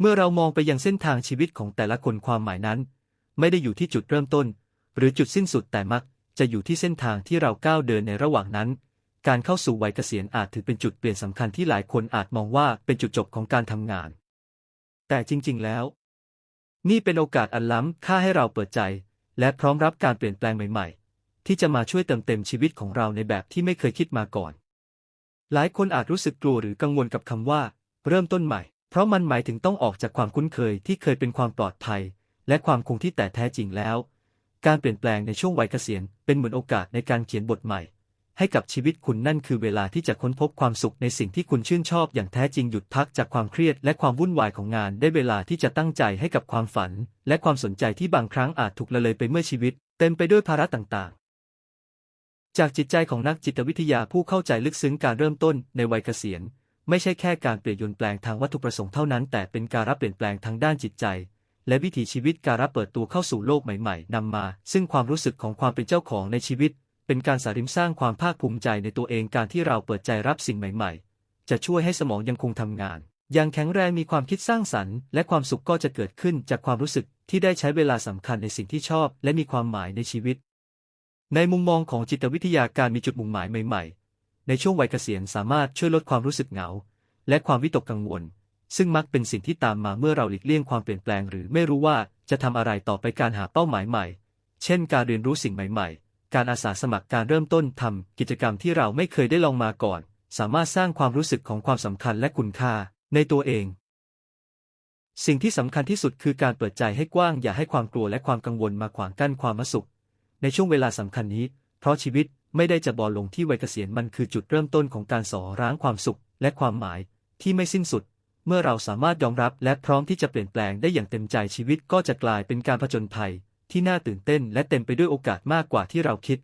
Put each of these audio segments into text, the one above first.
เมื่อเรามองไปยังเส้นทางชีวิตของแต่ละคนความหมายนั้น ไม่ได้อยู่ที่จุดเริ่มต้น หรือจุดสิ้นสุดแต่มักจะอยู่ที่เส้นทางที่เราก้าวเดินในระหว่างนั้น การเข้าสู่วัยเกษียณอาจถือเป็นจุดเปลี่ยนสำคัญที่หลายคนอาจมองว่าเป็นจุดจบของการทำงาน แต่จริง ๆ แล้ว นี่เป็นโอกาสอันล้ำค่าให้เราเปิดใจ และพร้อมรับการเปลี่ยนแปลงใหม่ ๆ ที่จะมาช่วยเติมเต็มชีวิตของเราในแบบที่ไม่เคยคิดมาก่อน หลายคนอาจรู้สึกกลัวหรือกังวลกับคำว่า เริ่มต้นใหม่ เพราะมันหมายถึงต้องออกจากความคุ้นเคยที่เคยเป็นความปลอดภัย และความคงที่แต่แท้จริงแล้ว การเปลี่ยนแปลงในช่วงวัยเกษียณเป็นเหมือนโอกาสในการเขียนบทใหม่ ให้กับชีวิตคุณนั่นคือเวลาที่จะค้นพบความสุขในสิ่งที่คุณชื่นชอบอย่างแท้จริงหยุดพักจากความเครียดและความวุ่นวายของงาน ได้เวลาที่จะตั้งใจให้กับความฝัน และความสนใจที่บางครั้งอาจถูกละเลยไปเมื่อชีวิต เต็มไปด้วยภาระต่างๆ จากจิตใจของนักจิตวิทยาผู้เข้าใจลึกซึ้งการเริ่มต้นในวัยเกษียณ ไม่ใช่แค่การเปลี่ยนยนแปลงทางวัตถุประสงค์เท่านั้น แต่เป็นการรับเปลี่ยนแปลงทางด้านจิตใจ และวิถีชีวิตการรับเปิดตัวเข้าสู่โลกใหม่ ๆนำมา ซึ่งความรู้สึกของความเป็นเจ้าของในชีวิต เป็นการสาริมสร้างความภาคภูมิใจในตัวเองการที่เราเปิดใจรับสิ่งใหม่ ๆ จะช่วยให้สมองยังคงทำงานอย่างแข็งแรงมีความคิดสร้างสรรค์ และความสุขก็จะเกิดขึ้นจากความรู้สึกที่ได้ใช้เวลาสำคัญในสิ่งที่ชอบ และมีความหมายในชีวิต ในมุมมองของจิตวิทยาการมีจุดมุ่งหมายใหม่ๆ ในช่วงวัยเกษียณสามารถช่วยลดความรู้สึกเหงา และความวิตกกังวล ซึ่งมักเป็นสิ่งที่ตามมาเมื่อเราหลีกเลี่ยงความเปลี่ยนแปลง หรือไม่รู้ว่าจะทำอะไรต่อไปการหาเป้าหมายใหม่ เช่น การเรียนรู้สิ่งใหม่ ๆ การอาสาสมัครการเริ่มต้นทำกิจกรรมที่เราไม่เคยได้ลองมาก่อน สามารถสร้างความรู้สึกของความสำคัญและคุณค่าในตัวเอง สิ่งที่สำคัญที่สุดคือการเปิดใจให้กว้างอย่าให้ความกลัวและความกังวลมาขวางกั้นความสุข ในช่วงเวลาสำคัญนี้ เพราะชีวิต ไม่ได้จะบอลลงที่วัยเกษียณมันคือจุดเริ่มต้นของการสอร้างความสุขและความหมายที่ไม่สิ้นสุด เมื่อเราสามารถยอมรับและพร้อมที่จะเปลี่ยนแปลงได้อย่างเต็มใจชีวิตก็จะกลายเป็นการผจญภัย ที่น่าตื่นเต้นและเต็มไปด้วยโอกาสมากกว่าที่เราคิด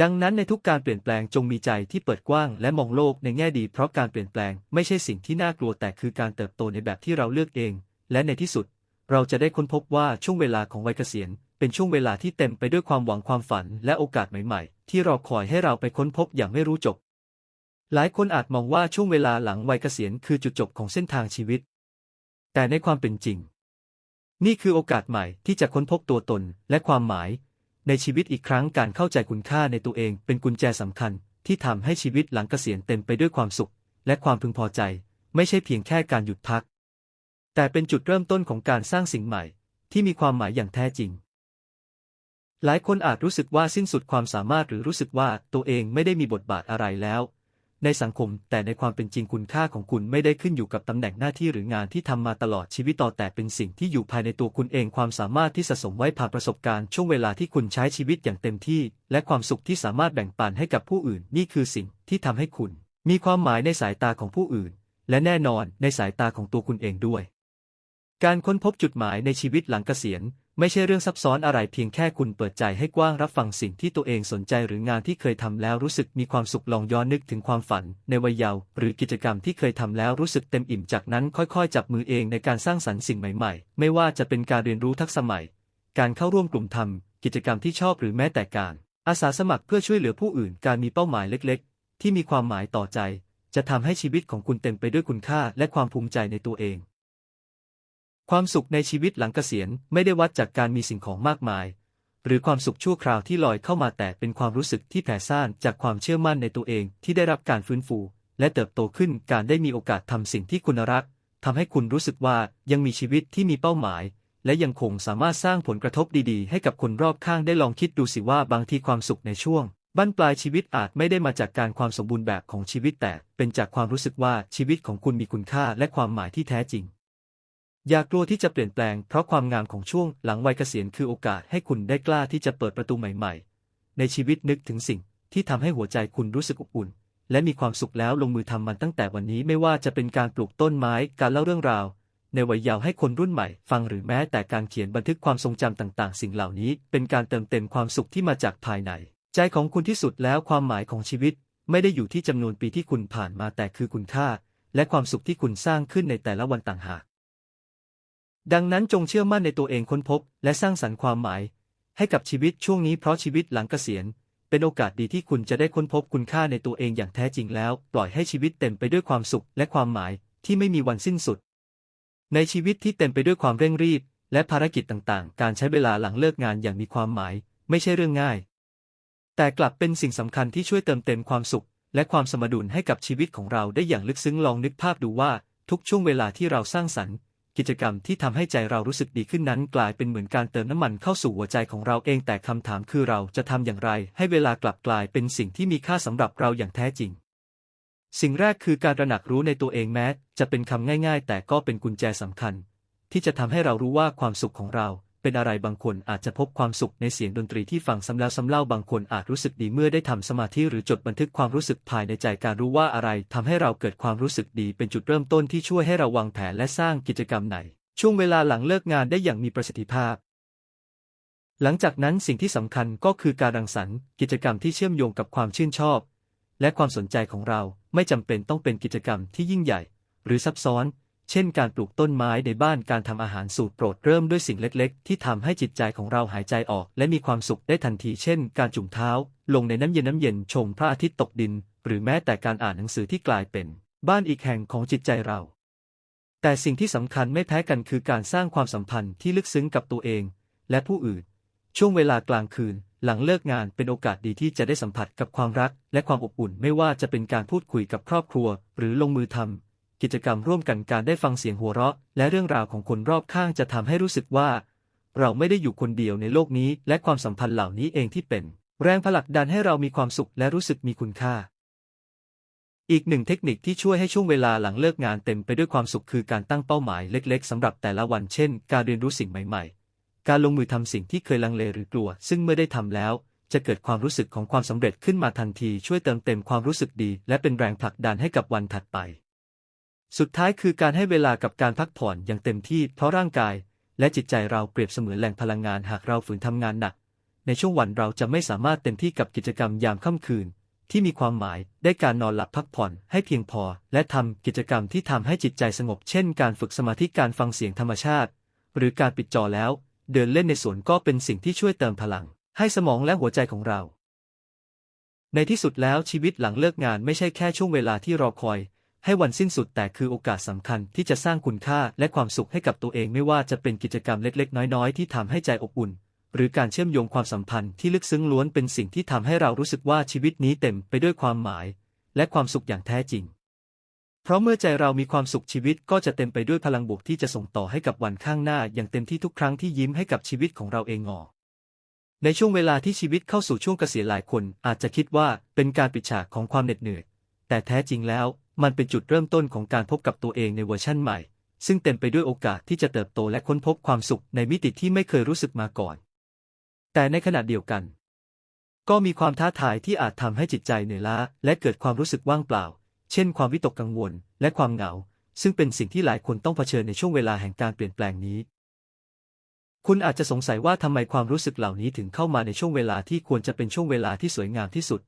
ดังนั้นในทุกการเปลี่ยนแปลงจงมีใจที่เปิดกว้างและมองโลกในแง่ดี เพราะการเปลี่ยนแปลงไม่ใช่สิ่งที่น่ากลัวแต่คือการเติบโตในแบบที่เราเลือกเอง และในที่สุด เราจะได้ค้นพบว่าช่วงเวลาของวัยเกษียณเป็นช่วงเวลาที่เต็มไปด้วยความหวังความฝันและโอกาสใหม่ๆ ที่รอคอยให้เราไปค้นพบอย่างไม่รู้จบ หลายคนอาจมองว่าช่วงเวลาหลังวัยเกษียณคือจุดจบของเส้นทางชีวิต แต่ในความเป็นจริง นี่คือโอกาสใหม่ที่จะค้นพบตัวตนและความหมาย ในชีวิตอีกครั้งการเข้าใจคุณค่าในตัวเองเป็นกุญแจสำคัญ ที่ทำให้ชีวิตหลังเกษียณเต็มไปด้วยความสุข และความพึงพอใจ ไม่ใช่เพียงแค่การหยุดพัก แต่เป็นจุดเริ่มต้นของการสร้างสิ่งใหม่ ที่มีความหมายอย่างแท้จริง หลายคนอาจรู้สึกว่าสิ้นสุดความสามารถหรือรู้สึกว่าตัวเองไม่ได้มีบทบาทอะไรแล้ว ในสังคมแต่ในความเป็นจริงคุณค่าของคุณไม่ได้ขึ้นอยู่กับตำแหน่งหน้าที่หรืองานที่ทำมาตลอดชีวิตต่อแต่เป็นสิ่งที่อยู่ภายในตัวคุณเองความสามารถที่สะสมไว้ผ่านประสบการณ์ช่วงเวลาที่คุณใช้ชีวิตอย่างเต็มที่ และความสุขที่สามารถแบ่งปันให้กับผู้อื่น นี่คือสิ่งที่ทำให้คุณ มีความหมายในสายตาของผู้อื่น และแน่นอนในสายตาของตัวคุณเองด้วย การค้นพบจุดหมายในชีวิตหลังเกษียณ ไม่ใช่เรื่องซับซ้อนอะไรเพียงแค่คุณเปิดใจให้กว้างรับฟังสิ่งที่ตัวเองสนใจหรืองานที่เคยทำแล้วรู้สึกมีความสุขลองย้อนนึกถึงความฝัน ในวัยเยาว์หรือกิจกรรมที่เคยทำแล้วรู้สึกเต็มอิ่มจากนั้นค่อยๆ จับมือเองในการสร้างสรรค์สิ่งใหม่ๆ ไม่ว่าจะเป็นการเรียนรู้ทักษะใหม่ การเข้าร่วมกลุ่มทำกิจกรรมที่ชอบหรือแม้แต่การ อาสาสมัครเพื่อช่วยเหลือผู้อื่น การมีเป้าหมายเล็ก ๆ ที่มีความหมายต่อใจ จะทำให้ชีวิตของคุณเต็มไปด้วยคุณค่าและความภูมิใจในตัวเอง ความสุขในชีวิตหลังเกษียณไม่ได้วัดจากการมีสิ่งของมากมาย หรือความสุขชั่วคราวที่ลอยเข้ามาแต่เป็นความรู้สึกที่แผ่ซ่านจากความเชื่อมั่นในตัวเองที่ได้รับการฟื้นฟู และเติบโตขึ้นการได้มีโอกาสทำสิ่งที่คุณรักทำให้คุณรู้สึกว่ายังมีชีวิตที่มีเป้าหมาย และยังคงสามารถสร้างผลกระทบดีๆ ให้กับคนรอบข้างได้ลองคิดดูสิว่าบางทีความสุขในช่วงบั้นปลายชีวิตอาจไม่ได้มาจากการความสมบูรณ์แบบของชีวิตแต่เป็นจากความรู้สึกว่าชีวิตของคุณมีคุณค่าและความหมายที่แท้จริง อย่ากลัวที่จะเปลี่ยนแปลงเพราะความงามของช่วงหลังวัยเกษียณคือโอกาสให้คุณได้กล้าที่จะเปิดประตูใหม่ๆ ในชีวิตนึกถึงสิ่งที่ทำให้หัวใจคุณรู้สึกอบอุ่น และมีความสุขแล้วลงมือทำมันตั้งแต่วันนี้ไม่ว่าจะเป็นการปลูกต้นไม้การเล่าเรื่องราว ในวัยเยาว์ให้คนรุ่นใหม่ ฟังหรือแม้แต่การเขียนบันทึกความทรงจำต่าง ๆ สิ่งเหล่านี้ เป็นการเติมเต็มความสุขที่มาจากภายใน ใจของคุณที่สุดแล้วความหมายของชีวิต ไม่ได้อยู่ที่จำนวนปีที่คุณผ่านมาแต่คือคุณค่า และความสุขที่คุณสร้างขึ้นในแต่ละวันต่างหาก ดังนั้นจงเชื่อมั่นในตัวเองค้นพบ และสร้างสรรค์ความหมาย ให้กับชีวิตช่วงนี้เพราะชีวิตหลังเกษียณ เป็นโอกาสดีที่คุณจะได้ค้นพบคุณค่าในตัวเองอย่างแท้จริงแล้ว ปล่อยให้ชีวิตเต็มไปด้วยความสุขและความหมายที่ไม่มีวันสิ้นสุด ในชีวิตที่เต็มไปด้วยความเร่งรีบ และภารกิจต่างๆ การใช้เวลาหลังเลิกงานอย่างมีความหมาย ไม่ใช่เรื่องง่าย แต่กลับเป็นสิ่งสำคัญที่ช่วยเติมเต็มความสุข และความสมดุลให้กับชีวิตของเราได้อย่างลึกซึ้งลองนึกภาพดูว่าทุกช่วงเวลาที่เราสร้างสรรค์ กิจกรรมที่ทำให้ใจเรารู้สึกดีขึ้นนั้นกลายเป็นเหมือนการเติมน้ำมันเข้าสู่หัวใจของเราเองแต่คำถามคือเราจะทำอย่างไร ให้เวลากลับกลายเป็นสิ่งที่มีค่าสำหรับเราอย่างแท้จริง สิ่งแรกคือการระหนักรู้ในตัวเองแม้ จะเป็นคำง่าย ๆ แต่ก็เป็นกุญแจสำคัญ ที่จะทำให้เรารู้ว่าความสุขของเรา เป็นอะไรบางคนอาจจะพบความสุขในเสียงดนตรีที่ฟังซ้ำแล้วซ้ำเล่าบางคนอาจรู้สึกดีเมื่อได้ทำสมาธิหรือจดบันทึกความรู้สึกภายในใจการรู้ว่าอะไรทำให้เราเกิดความรู้สึกดีเป็นจุดเริ่มต้นที่ช่วยให้เราวางแผนและสร้างกิจกรรมไหน ช่วงเวลาหลังเลิกงานได้อย่างมีประสิทธิภาพ หลังจากนั้นสิ่งที่สำคัญก็คือการรังสรรค์กิจกรรมที่เชื่อมโยงกับความชื่นชอบ และความสนใจของเราไม่จำเป็นต้องเป็นกิจกรรมที่ยิ่งใหญ่ หรือซับซ้อน เช่นการปลูกต้นไม้ในบ้านการทำอาหารสูตรโปรดเริ่มด้วยสิ่งเล็กๆ ที่ทำให้จิตใจของเราหายใจออก และมีความสุขได้ทันที เช่น การจุ่มเท้า ลงในน้ำเย็นน้ำเย็นชมพระอาทิตย์ตกดิน หรือแม้แต่การอ่านหนังสือที่กลายเป็น บ้านอีกแห่งของจิตใจเรา แต่สิ่งที่สำคัญไม่แพ้กันคือการสร้างความสัมพันธ์ที่ลึกซึ้งกับตัวเอง และผู้อื่น ช่วงเวลากลางคืน หลังเลิกงานเป็นโอกาสดีที่จะได้สัมผัสกับความรัก และความอบอุ่นไม่ว่าจะเป็นการพูดคุยกับครอบครัว หรือลงมือทำ กิจกรรมร่วมกันการได้ฟังเสียงหัวเราะ และเรื่องราวของคนรอบข้างจะทำให้รู้สึกว่า เราไม่ได้อยู่คนเดียวในโลกนี้ และความสัมพันธ์เหล่านี้เองที่เป็น แรงผลักดันให้เรามีความสุขและรู้สึกมีคุณค่า อีกหนึ่งเทคนิคที่ช่วยให้ช่วงเวลาหลังเลิกงานเต็มไปด้วยความสุขคือการตั้งเป้าหมายเล็ก ๆสำหรับแต่ละวันเช่น การเรียนรู้สิ่งใหม่ ๆ การลงมือทำสิ่งที่เคยลังเลหรือกลัว ซึ่งเมื่อได้ทำแล้วจะเกิดความรู้สึกของความสำเร็จขึ้นมาทันทีช่วยเติมเต็มความรู้สึกดี และเป็นแรงผลักดันให้กับวันถัดไป สุดท้ายคือการให้เวลากับการพักผ่อนอย่างเต็มที่เพราะร่างกาย และจิตใจเราเปรียบเสมือนแหล่งพลังงานหากเราฝืนทำงานหนัก ในช่วงวันเราจะไม่สามารถเต็มที่กับกิจกรรมยามค่ำคืน ที่มีความหมายได้การนอนหลับพักผ่อนให้เพียงพอ และทำกิจกรรมที่ทำให้จิตใจสงบ เช่น การฝึกสมาธิการฟังเสียงธรรมชาติ หรือการปิดจอแล้ว เดินเล่นในสวนก็เป็นสิ่งที่ช่วยเติมพลัง ให้สมองและหัวใจของเรา ในที่สุดแล้วชีวิตหลังเลิกงานไม่ใช่แค่ช่วงเวลาที่รอคอย ให้วันสิ้นสุดแต่คือโอกาสสำคัญที่จะสร้างคุณค่าและความสุขให้กับตัวเองไม่ว่าจะเป็นกิจกรรมเล็กๆ น้อยๆ ที่ทำให้ใจอบอุ่น หรือการเชื่อมโยงความสัมพันธ์ที่ลึกซึ้งล้วนเป็นสิ่งที่ทำให้เรารู้สึกว่าชีวิตนี้เต็มไปด้วยความหมาย และความสุขอย่างแท้จริง เพราะเมื่อใจเรามีความสุขชีวิตก็จะเต็มไปด้วยพลังบวกที่จะส่งต่อให้กับวันข้างหน้า อย่างเต็มที่ทุกครั้งที่ยิ้มให้กับชีวิตของเราเองงอในช่วงเวลาที่ชีวิตเข้าสู่ช่วงเกษียณหลายคนอาจจะคิดว่าเป็นการปิดฉากของความเหน็ดเหนื่อย แต่แท้จริงแล้ว มันเป็นจุดเริ่มต้นของการพบกับตัวเองในเวอร์ชั่นใหม่ ซึ่งเต็มไปด้วยโอกาสที่จะเติบโตและค้นพบความสุขในมิติที่ไม่เคยรู้สึกมาก่อน แต่ในขณะเดียวกัน ก็มีความท้าทายที่อาจทำให้จิตใจเหนื่อยล้าและเกิดความรู้สึกว่างเปล่า เช่น ความวิตกกังวล และความเหงา ซึ่งเป็นสิ่งที่หลายคนต้องเผชิญในช่วงเวลาแห่งการเปลี่ยนแปลงนี้คุณอาจจะสงสัยว่าทำไมความรู้สึกเหล่านี้ถึงเข้ามาในช่วงเวลาที่ควรจะเป็นช่วงเวลาที่สวยงามที่สุด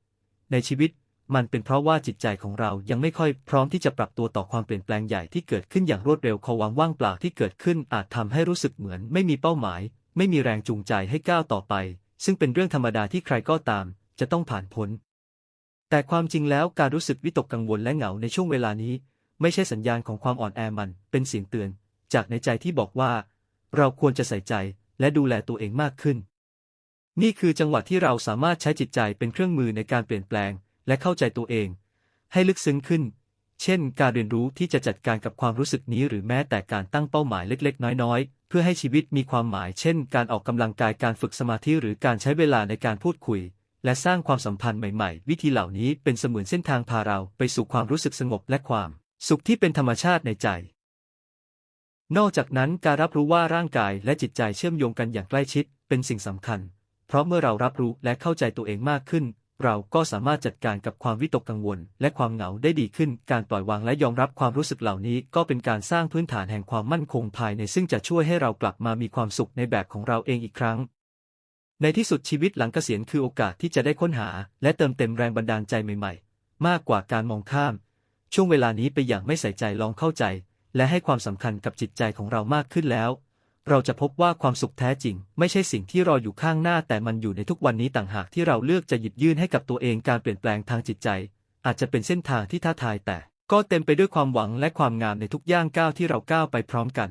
ในชีวิต มันเป็นเพราะว่าจิตใจของเรายังไม่ค่อยพร้อมที่จะปรับตัวต่อความเปลี่ยนแปลงใหญ่ที่เกิดขึ้นอย่างรวดเร็วความว่างเปล่าที่เกิดขึ้นอาจทำให้รู้สึกเหมือนไม่มีเป้าหมาย ไม่มีแรงจูงใจให้ก้าวต่อไป ซึ่งเป็นเรื่องธรรมดาที่ใครก็ตาม จะต้องผ่านพ้น แต่ความจริงแล้วการรู้สึกวิตกกังวลและเหงาในช่วงเวลานี้ ไม่ใช่สัญญาณของความอ่อนแอมัน เป็นเสียงเตือน จากในใจที่บอกว่า เราควรจะใส่ใจและดูแลตัวเองมากขึ้น นี่คือจังหวะที่เราสามารถใช้จิตใจเป็นเครื่องมือในการเปลี่ยนแปลง และเข้าใจตัวเอง ให้ลึกซึ้งขึ้น เช่น การเรียนรู้ที่จะจัดการกับความรู้สึกนี้หรือแม้แต่การตั้งเป้าหมายเล็ก ๆ น้อย ๆ เพื่อให้ชีวิตมีความหมาย เช่น การออกกำลังกายการฝึกสมาธิหรือการใช้เวลาในการพูดคุย และสร้างความสัมพันธ์ใหม่ๆ วิธีเหล่านี้เป็นเสมือนเส้นทางพาเราไปสู่ความรู้สึกสงบและความ สุขที่เป็นธรรมชาติในใจนอกจากนั้นการรับรู้ว่าร่างกายและจิตใจเชื่อมโยงกันอย่างใกล้ชิด เป็นสิ่งสำคัญ เพราะเมื่อเรารับรู้และเข้าใจตัวเองมากขึ้น เราก็สามารถจัดการกับความวิตกกังวล และความเหงาได้ดีขึ้น การปล่อยวางและยอมรับความรู้สึกเหล่านี้ ก็เป็นการสร้างพื้นฐานแห่งความมั่นคงภายในซึ่งจะช่วยให้เรากลับมามีความสุขในแบบของเราเองอีกครั้ง ในที่สุดชีวิตหลังเกษียณคือโอกาสที่จะได้ค้นหา และเติมเต็มแรงบันดาลใจใหม่ๆ มากกว่าการมองข้าม ช่วงเวลานี้ไปอย่างไม่ใส่ใจลองเข้าใจ และให้ความสำคัญกับจิตใจของเรามากขึ้นแล้ว เราจะพบว่าความสุขแท้จริง ไม่ใช่สิ่งที่รออยู่ข้างหน้า แต่มันอยู่ในทุกวันนี้ต่างหากที่เราเลือกจะหยิบยื่นให้กับตัวเองการเปลี่ยนแปลงทางจิตใจ อาจจะเป็นเส้นทางที่ท้าทายแต่ ก็เต็มไปด้วยความหวังและความงามในทุกย่างก้าวที่เราก้าวไปพร้อมกัน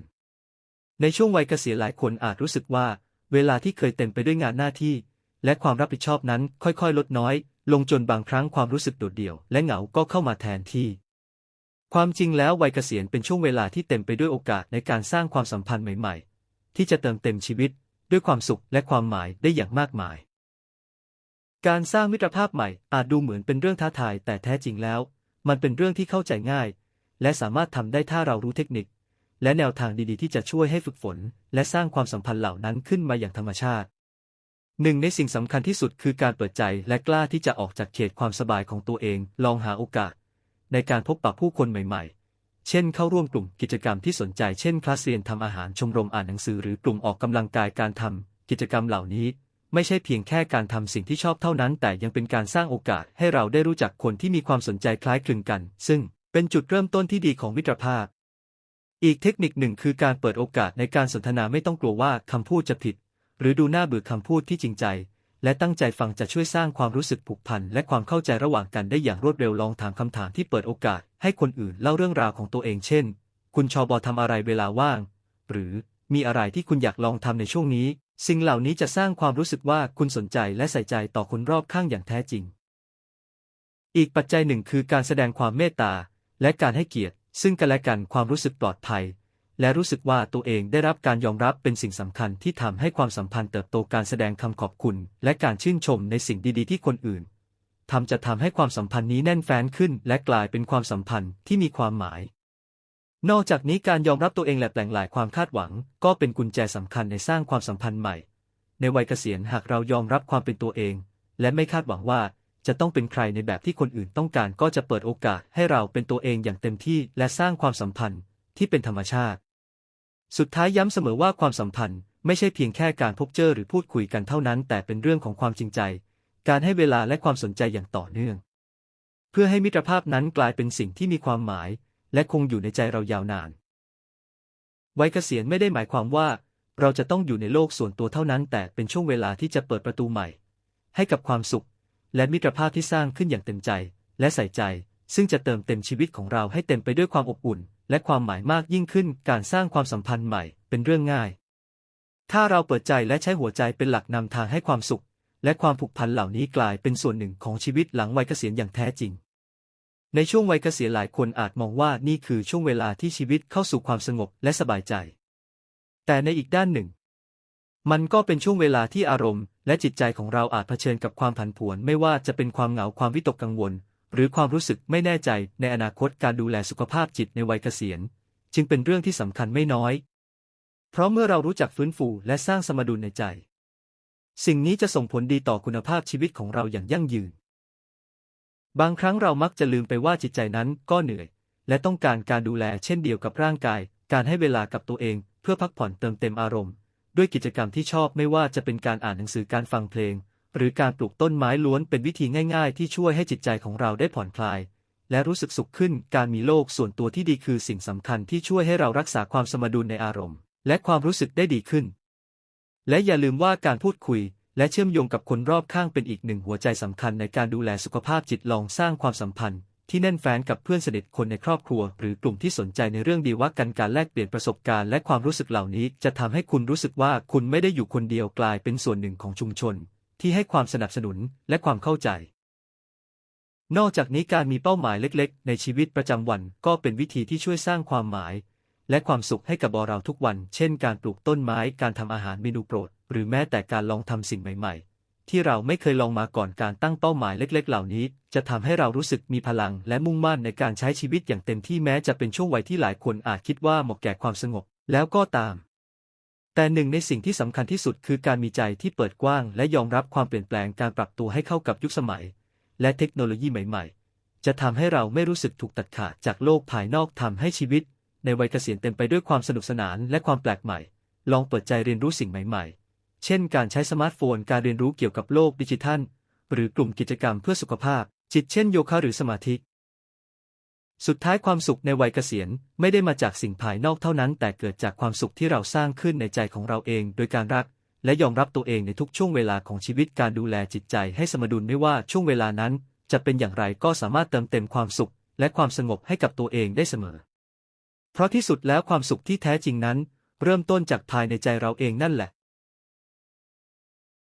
ในช่วงวัยเกษียณหลายคนอาจรู้สึกว่า เวลาที่เคยเต็มไปด้วยงานหน้าที่ และความรับผิดชอบนั้นค่อยๆ ลดน้อย ลงจนบางครั้งความรู้สึกโดดเดี่ยว และเหงาก็เข้ามาแทนที่ความจริงแล้ววัยเกษียณเป็นช่วงเวลาที่เต็มไปด้วยโอกาสในการสร้างความสัมพันธ์ใหม่ ที่จะเติมเต็มชีวิตด้วยความสุขและความหมายได้อย่างมากมาย การสร้างมิตรภาพใหม่อาจดูเหมือนเป็นเรื่องท้าทายแต่แท้จริงแล้ว มันเป็นเรื่องที่เข้าใจง่าย และสามารถทำได้ถ้าเรารู้เทคนิค และแนวทางดีๆ ที่จะช่วยให้ฝึกฝน และสร้างความสัมพันธ์เหล่านั้นขึ้นมาอย่างธรรมชาติหนึ่งในสิ่งสำคัญที่สุดคือการเปิดใจและกล้าที่จะออกจากเขตความสบายของตัวเอง ลองหาโอกาส ในการพบปะผู้คนใหม่ๆ เช่นเข้าร่วมกลุ่มกิจกรรมที่สนใจเช่นคลาสเรียนทำอาหารชมรมอ่านหนังสือหรือกลุ่มออกกำลังกายการทำกิจกรรมเหล่านี้ ไม่ใช่เพียงแค่การทำสิ่งที่ชอบเท่านั้น แต่ยังเป็นการสร้างโอกาสให้เราได้รู้จักคนที่มีความสนใจคล้ายคลึงกัน ซึ่งเป็นจุดเริ่มต้นที่ดีของมิตรภาพ อีกเทคนิคหนึ่งคือการเปิดโอกาสในการสนทนาไม่ต้องกลัวว่าคำพูดจะผิด หรือดูน่าเบื่อคำพูดที่จริงใจ และตั้งใจฟังจะช่วยสร้างความรู้สึกผูกพันและความเข้าใจระหว่างกันได้อย่างรวดเร็วลองถามคำถามที่เปิดโอกาส ให้คนอื่นเล่าเรื่องราวของตัวเองเช่น คุณชอบอทำอะไรเวลาว่าง หรือมีอะไรที่คุณอยากลองทำในช่วงนี้ สิ่งเหล่านี้จะสร้างความรู้สึกว่าคุณสนใจและใส่ใจต่อคนรอบข้างอย่างแท้จริง อีกปัจจัยหนึ่งคือการแสดงความเมตตาและการให้เกียรติ ซึ่งกันและกันความรู้สึกปลอดภัย และรู้สึกว่าตัวเองได้รับการยอมรับเป็นสิ่งสำคัญที่ทำให้ความสัมพันธ์เติบโตการแสดงคำขอบคุณ และการชื่นชมในสิ่งดีๆ ที่คนอื่นทำจะทำให้ความสัมพันธ์นี้แน่นแฟ้นขึ้น และกลายเป็นความสัมพันธ์ที่มีความหมาย นอกจากนี้การยอมรับตัวเองและแปลงหลายความคาดหวัง ก็เป็นกุญแจสำคัญในสร้างความสัมพันธ์ใหม่ ในวัยเกษียณหากเรายอมรับความเป็นตัวเอง และไม่คาดหวังว่าจะต้องเป็นใครในแบบที่คนอื่นต้องการก็จะเปิดโอกาสให้เราเป็นตัวเองอย่างเต็มที่ และสร้างความสัมพันธ์ที่เป็นธรรมชาติ สุดท้ายย้ำเสมอว่าความสัมพันธ์ไม่ใช่เพียงแค่การพบเจอหรือพูดคุยกันเท่านั้น แต่เป็นเรื่องของความจริงใจ การให้เวลาและความสนใจอย่างต่อเนื่อง เพื่อให้มิตรภาพนั้นกลายเป็นสิ่งที่มีความหมาย และคงอยู่ในใจเรายาวนานวัยเกษียณไม่ได้หมายความว่า เราจะต้องอยู่ในโลกส่วนตัวเท่านั้น แต่เป็นช่วงเวลาที่จะเปิดประตูใหม่ ให้กับความสุข และมิตรภาพที่สร้างขึ้นอย่างเต็มใจ และใส่ใจ ซึ่งจะเติมเต็มชีวิตของเราให้เต็มไปด้วยความอบอุ่น และความหมายมากยิ่งขึ้นการสร้างความสัมพันธ์ใหม่เป็นเรื่องง่าย ถ้าเราเปิดใจและใช้หัวใจเป็นหลักนำทางให้ความสุข และความผูกพันเหล่านี้กลายเป็นส่วนหนึ่งของชีวิตหลังวัยเกษียณอย่างแท้จริง ในช่วงวัยเกษียณหลายคนอาจมองว่านี่คือช่วงเวลาที่ชีวิตเข้าสู่ความสงบและสบายใจ แต่ในอีกด้านหนึ่ง มันก็เป็นช่วงเวลาที่อารมณ์ และจิตใจของเราอาจเผชิญกับความผันผวน ไม่ว่าจะเป็นความเหงาความวิตกกังวล หรือความรู้สึกไม่แน่ใจในอนาคตการดูแลสุขภาพจิตในวัยเกษียณ จึงเป็นเรื่องที่สำคัญไม่น้อย เพราะเมื่อเรารู้จักฟื้นฟูและสร้างสมดุลในใจ สิ่งนี้จะส่งผลดีต่อคุณภาพชีวิตของเราอย่างยั่งยืน บางครั้งเรามักจะลืมไปว่าจิตใจนั้นก็เหนื่อย และต้องการการดูแลเช่นเดียวกับร่างกาย การให้เวลากับตัวเองเพื่อพักผ่อนเติมเต็มอารมณ์ ด้วยกิจกรรมที่ชอบไม่ว่าจะเป็นการอ่านหนังสือการฟังเพลง หรือการปลูกต้นไม้ล้วนเป็นวิธีง่ายๆ ที่ช่วยให้จิตใจของเราได้ผ่อนคลาย และรู้สึกสุขขึ้น การมีโลกส่วนตัวที่ดีคือสิ่งสำคัญที่ช่วยให้เรารักษาความสมดุลในอารมณ์ และความรู้สึกได้ดีขึ้น และอย่าลืมว่าการพูดคุย และเชื่อมโยงกับคนรอบข้างเป็นอีกหนึ่งหัวใจสำคัญในการดูแลสุขภาพจิตลองสร้างความสัมพันธ์ที่แน่นแฟ้นกับเพื่อนสนิทคนในครอบครัว หรือกลุ่มที่สนใจในเรื่องดีว่ากันการแลกเปลี่ยนประสบการณ์และความรู้สึกเหล่านี้ จะทำให้คุณรู้สึกว่าคุณไม่ได้อยู่คนเดียวกลายเป็นส่วนหนึ่งของชุมชน ที่ให้ความสนับสนุนและความเข้าใจ นอกจากนี้การมีเป้าหมายเล็ก ๆ ในชีวิตประจำวันก็เป็นวิธีที่ช่วยสร้างความหมาย และความสุขให้กับเราทุกวัน เช่น การปลูกต้นไม้ การทำอาหารเมนูโปรด หรือแม้แต่การลองทำสิ่งใหม่ ๆ ที่เราไม่เคยลองมาก่อนการตั้งเป้าหมายเล็ก ๆ เหล่านี้ จะทำให้เรารู้สึกมีพลัง และมุ่งมั่นในการใช้ชีวิตอย่างเต็มที่แม้จะเป็นช่วงวัยที่หลายคนอาจคิดว่าเหมาะแก่ความสงบ แล้วก็ตาม แต่หนึ่งในสิ่งที่สำคัญที่สุดคือการมีใจที่เปิดกว้าง และยอมรับความเปลี่ยนแปลงการปรับตัวให้เข้ากับยุคสมัย และเทคโนโลยีใหม่ๆ จะทำให้เราไม่รู้สึกถูกตัดขาดจากโลกภายนอกทำให้ชีวิต ในวัยเกษียณเต็มไปด้วยความสนุกสนานและความแปลกใหม่ ลองเปิดใจเรียนรู้สิ่งใหม่ๆ เช่น การใช้สมาร์ทโฟน การเรียนรู้เกี่ยวกับโลกดิจิทัล หรือกลุ่มกิจกรรมเพื่อสุขภาพ จิตเช่นโยคะหรือสมาธิ สุดท้ายความสุขในวัยเกษียณไม่ได้มาจากสิ่งภายนอกเท่านั้น แต่เกิดจากความสุขที่เราสร้างขึ้นในใจของเราเอง โดยการรัก และยอมรับตัวเองในทุกช่วงเวลาของชีวิตการดูแลจิตใจให้สมดุลไม่ว่าช่วงเวลานั้น จะเป็นอย่างไรก็สามารถเติมเต็มความสุข และความสงบให้กับตัวเองได้เสมอ เพราะที่สุดแล้วความสุขที่แท้จริงนั้น เริ่มต้นจากภายในใจเราเองนั่นแหละ